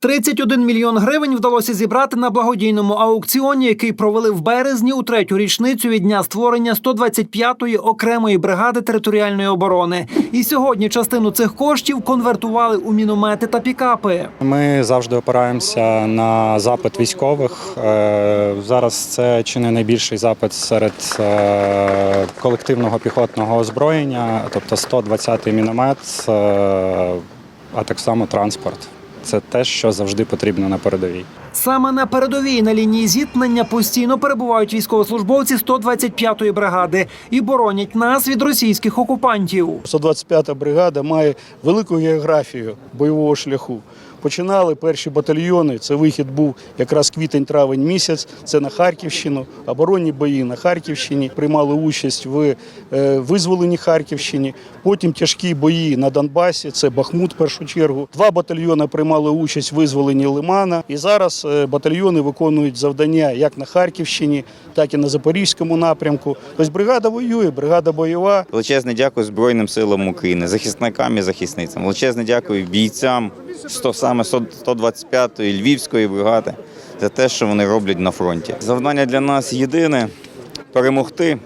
31 мільйон гривень вдалося зібрати на благодійному аукціоні, який провели в березні у третю річницю від дня створення 125-ї окремої бригади територіальної оборони. І сьогодні частину цих коштів конвертували у міномети та пікапи. Ми завжди опираємося на запит військових. Е, Зараз це чи не найбільший запит серед е, колективного піхотного озброєння, тобто 120-й міномет, е, а так само транспорт. Це те, що завжди потрібно на передовій. Саме на передовій на лінії зіткнення постійно перебувають військовослужбовці 125-ї бригади і боронять нас від російських окупантів. 125-та бригада має велику географію бойового шляху. Починали перші батальйони. Це вихід був якраз квітень-травень місяць. Це на Харківщину, оборонні бої на Харківщині. Приймали участь в е, визволенні Харківщині. Потім тяжкі бої на Донбасі. Це Бахмут в першу чергу. Два батальйони приймали участь в визволенні Лимана. І зараз е, батальйони виконують завдання як на Харківщині, так і на Запорізькому напрямку. Тобто бригада воює, бригада бойова. Величезне дякую Збройним силам України, захисникам і захисницям. Величезне дякую бійцям 100, саме 125-ї Львівської бригади за те, що вони роблять на фронті. Завдання для нас єдине перемогти.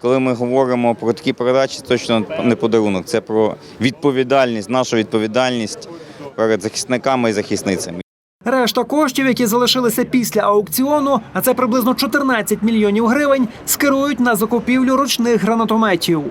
Коли ми говоримо про такі передачі, точно не подарунок. Це про відповідальність, нашу відповідальність перед захисниками і захисницями. Решта коштів, які залишилися після аукціону, а це приблизно 14 мільйонів гривень, скерують на закупівлю ручних гранатометів.